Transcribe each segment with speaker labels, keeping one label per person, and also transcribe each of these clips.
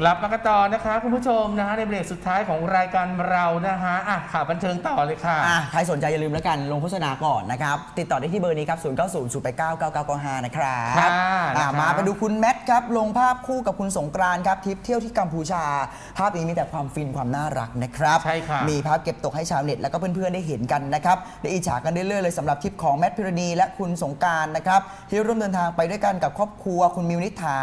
Speaker 1: กลับมากันต่อนะคะ คุณผู้ชมนะฮะในเบรกสุดท้ายของรายการเรานะฮะอะข่าวบันเทิงต่อเลยค่ะ
Speaker 2: อะใครสนใจอย่าลืมแล้วกันลงโฆษณาก่อนนะครับ ติดต่อได้ที่เบอร์นี้ครับ 0 9 0 0 8 9 9 9 9 5 นะครับ
Speaker 1: ค่ะ
Speaker 2: อะ
Speaker 1: นะครับ
Speaker 2: มาไปดูคุณแมทครับ ลงภาพคู่กับคุณสงกรานต์ครับทริปเที่ยวที่กัมพูชา ภาพนี้มีแต่ความฟินความน่ารักนะครับ
Speaker 1: ใช่ค่ะ
Speaker 2: มีภาพเก็บตกให้ชาวเน็ตแล้วก็เพื่อนๆได้เห็นกันนะครับได้อิจฉากันเรื่อยๆเลยสำหรับทริปของแมทพิรณีและคุณสงกรารนะครับที่ร่วมเดินทางไปด้วยกันกับครอบครัวคุณมิวนิษฐา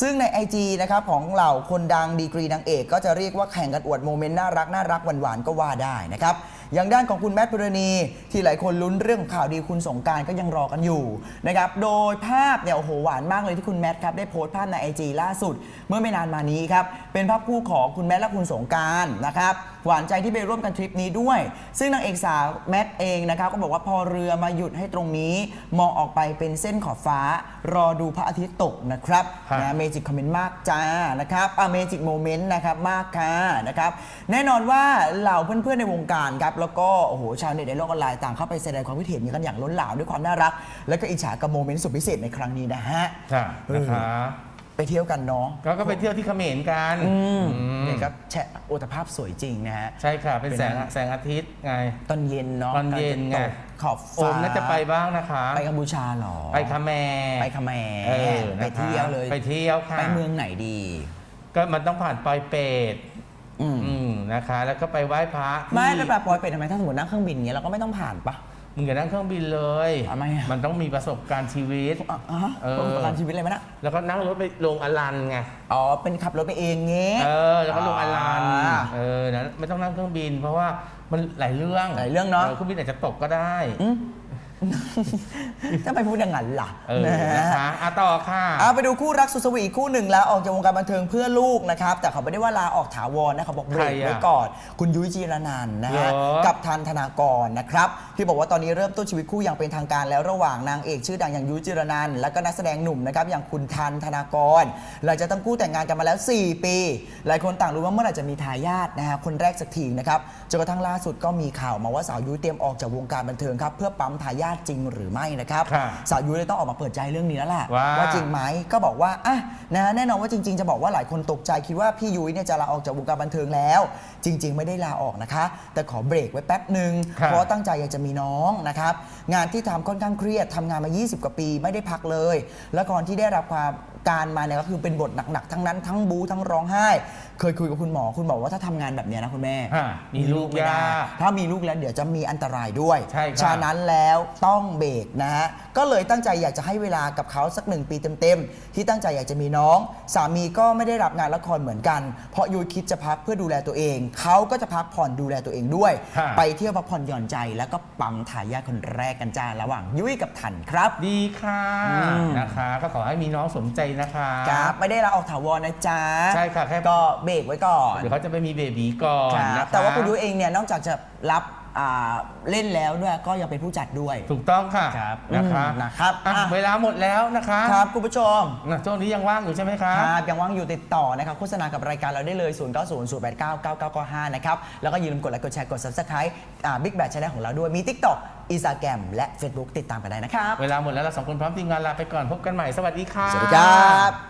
Speaker 2: ซึ่งใน IG นะครับของเหล่าคนดังดีกรีนางเอก ก็จะเรียกว่าแข่งกันอวดโมเมนต์น่ารักน่ารักหวานๆก็ว่าได้นะครับ อย่างด้านของคุณแมทพิรณี ที่หลายคนลุ้นเรื่องข่าวดีคุณสงกรารก็ยังรอกันอยู่นะครับโดยภาพเนี่ยโอ้โหหวานมากเลยที่คุณแมทครับได้โพสต์ภาพใน IG ล่าสุด เมื่อไม่นานมานี้ครับเป็นภาพคู่ของคุณแมทและคุณสงกรารนะครับหวานใจที่ไปร่วมกันทริปนี้ด้วย ซึ่งนางเอกสาวแมทเองนะครับก็บอกว่าพอเรือมาหยุดให้ตรงนี้ มองออกไปเป็นเส้นขอบฟ้า รอดูพระอาทิตย์ตกนะครับ
Speaker 1: ครับ
Speaker 2: นะเมจิกคอมเมนต์มากจ้านะครับอ่าเมจิกโมเมนต์นะครับมากค่ะนะครับแน่นอนว่าเหล่าเพื่อนๆในวงการครับแล้วก็โอ้โหชาวเน็ตในโลกออนไลน์ต่างเข้าไปแสดงความคิดเห็นกันอย่างล้นหลามด้วยความน่ารัก แล้วก็อิจฉากับโมเมนต์สุดพิเศษในครั้งนี้นะฮะ
Speaker 1: ค่ะนะคะ
Speaker 2: ไปเที่ยวกันเนาะ
Speaker 1: ก็ก็ไปเที่ยวที่เขมรกัน
Speaker 2: อืม
Speaker 1: อืม
Speaker 2: เนี่ยครับแชะโอตภาพสวยจริงนะฮะ
Speaker 1: ใช่ค่ะเป็น
Speaker 2: เป็น
Speaker 1: แสง
Speaker 2: ไง
Speaker 1: แสงอาทิตย์ไง
Speaker 2: ตอนเย็นเนาะ
Speaker 1: ตอนเย็นไง
Speaker 2: ตกขอบ
Speaker 1: โอ
Speaker 2: ฟ้าม
Speaker 1: น่าจะไปบ้างนะคะ
Speaker 2: ไปกัมพูชาเหรอ
Speaker 1: ไปคาแม
Speaker 2: ไปคาแม
Speaker 1: เออ
Speaker 2: ไป
Speaker 1: นะคะ
Speaker 2: เที่ยวเลย
Speaker 1: ไปเที่ยวค่ะ
Speaker 2: ไปเมืองไหนดี
Speaker 1: ก็มันต้องผ่านปอยเปต
Speaker 2: อืม
Speaker 1: อืม นะคะ แล้วก็ไปไหว้พระ
Speaker 2: ไม่
Speaker 1: ที่
Speaker 2: แล้วแบบปอยเป็ดทำไมถ้าสมมตินั่งเครื่องบินเงี้ยเราก็ไม่ต้องผ่านปะ
Speaker 1: มึงอย่านั่งเครื่องบินเลย
Speaker 2: ทำไมอะ
Speaker 1: มันต้องมีประสบการณ์ชีวิต
Speaker 2: อะอะ
Speaker 1: เออ
Speaker 2: ประกันชีวิตอะไรไหมนะ
Speaker 1: แล้วก็นั่งรถไปลงอลันไง
Speaker 2: อ๋อเป็นขับรถไปเองเงี้ย
Speaker 1: เออ แล้วก็ลงอลัน
Speaker 2: อ่า
Speaker 1: เออนะไม่ต้องนั่งเครื่องบิน เพราะว่ามันหลายเรื่อง
Speaker 2: หลายเรื่องเนอะ
Speaker 1: เครื่องบินอาจจะตกก็ได้
Speaker 2: อืม ทำไมพูดอย่างนั้นล่ะ
Speaker 1: เออ
Speaker 2: นะฮะ
Speaker 1: นะคะอะต่อค่ะ
Speaker 2: เอาไปดูคู่รักสุดสวีทคู่หนึ่งแล้วออกจากวงการบันเทิงเพื่อลูกนะครับ แต่เขาไม่ได้ว่าลาออกถาวรนะเขาบอกเบรก
Speaker 1: ใครอะ
Speaker 2: ไว้ก่อน คุณยุ้ยจีรนันท์นะฮะ
Speaker 1: เหรอ
Speaker 2: กับทันธนากรนะครับ ที่บอกว่าตอนนี้เริ่มต้นชีวิตคู่อย่างเป็นทางการแล้วระหว่างนางเอกชื่อดังอย่างยุ้ยจีรนันท์และก็นักแสดงหนุ่มนะครับอย่างคุณทันธนากรหลังจากทั้งคู่แต่งงานกันมาแล้ว 4 ปี หลายคนต่างรู้ว่าเมื่อไหร่จะมีทายาทนะฮะคนแรกสักทีนะครับจนกระทั่งล่าสุดก็มีข่าวมาว่าสาวยุ้ยเตรียมออกจากวงการบันเทิงครับเพื่อปั๊มทายาทจริงหรือไม่นะครับ
Speaker 1: ค่ะ
Speaker 2: สาวยุ้ยเลยต้องออกมาเปิดใจเรื่องนี้แล้วล่ะ
Speaker 1: ว่า
Speaker 2: จริงไหมก็บอกว่าอะนะแน่นอนว่าจริง ๆ จะบอกว่าหลายคนตกใจคิดว่าพี่ยุ้ยเนี่ยจะลาออกจากวงการบันเทิงแล้ว จริง ๆ ไม่ได้ลาออกนะคะ แต่ขอเบรกไว้แป๊บหนึ่ง
Speaker 1: ครับ
Speaker 2: เพราะว่าตั้งใจอยากจะมีน้องนะครับงานที่ทำค่อนข้างเครียดทำงานมา 20 กว่าปีไม่ได้พักเลยแล้วก่อนที่ได้รับความการมาเนี่ยก็คือเป็นบทหนักๆทั้งนั้นทั้งบูทั้งร้องไห้ เคยคุยกับคุณหมอคุณหมอว่าถ้าทำงานแบบเนี้ยนะคุณแม่
Speaker 1: ฮะมีลูก
Speaker 2: ไม่ได้
Speaker 1: ยาก
Speaker 2: ถ้ามีลูกแล้วเดี๋ยวจะมีอันตรายด้วย
Speaker 1: ใช่ครับ
Speaker 2: ฉะนั้นแล้วต้องเบรกนะฮะก็เลยตั้งใจอยากจะให้เวลากับเขาสักหนึ่งปีเต็มๆ ที่ตั้งใจอยากจะมีน้อง สามีก็ไม่ได้รับงานละครเหมือนกัน เพราะยุ้ยคิดจะพักเพื่อดูแลตัวเอง เขาก็จะพักผ่อนดูแลตัวเองด้วย
Speaker 1: ฮะ
Speaker 2: ไปเที่ยวพักผ่อนหย่อนใจ แล้วก็ปั๊มทายาทคนแรกกันจ้าระหว่างยุ้ยกับทันครับ
Speaker 1: ดีค่ะ
Speaker 2: อืม
Speaker 1: นะคะ ก็ขอให้มีน้องสมใจนะคะ
Speaker 2: ครับไม่ได้ลาออกถาวรนะจ๊ะ
Speaker 1: ใช่ค่ะแค่
Speaker 2: ก็เบรกไว้ก่อน
Speaker 1: เดี๋ยวเขาจะไปมีเบบีก่อน
Speaker 2: ครับ
Speaker 1: นะคะ
Speaker 2: แต่ว่าคุณยุ้ยเองเนี่ยนอกจากจะรับ อ่าเล่นแล้วด้วยก็ยังเป็นผู้จัดด้วย
Speaker 1: ถูกต้องค่ะ
Speaker 2: ครับ
Speaker 1: นะคะ
Speaker 2: อืมนะครับ
Speaker 1: อะ
Speaker 2: อะ
Speaker 1: เวลาหมดแล้วนะคะ
Speaker 2: ครับคุณผู้ชม
Speaker 1: นะช่วงนี้ยังว่างอยู่ใช่ไหมคะ
Speaker 2: ครับยังว่างอยู่ติดต่อนะครับโฆษณากับรายการเราได้เลย 0 9 0 0 8 9 9 9 9 5 นะครับ แล้วก็อย่าลืมกดไลค์กดแชร์กด Subscribe อ่า Big Bad Channel ของเราด้วยมี TikTok Instagram และ Facebook ติดตามกันได้นะครับ
Speaker 1: เวลาหมดแล้วเราสองคนพร้อมทีมงานลาไปก่อนพบกันใหม่สวัสดีค่ะ
Speaker 2: สวัสดีครับ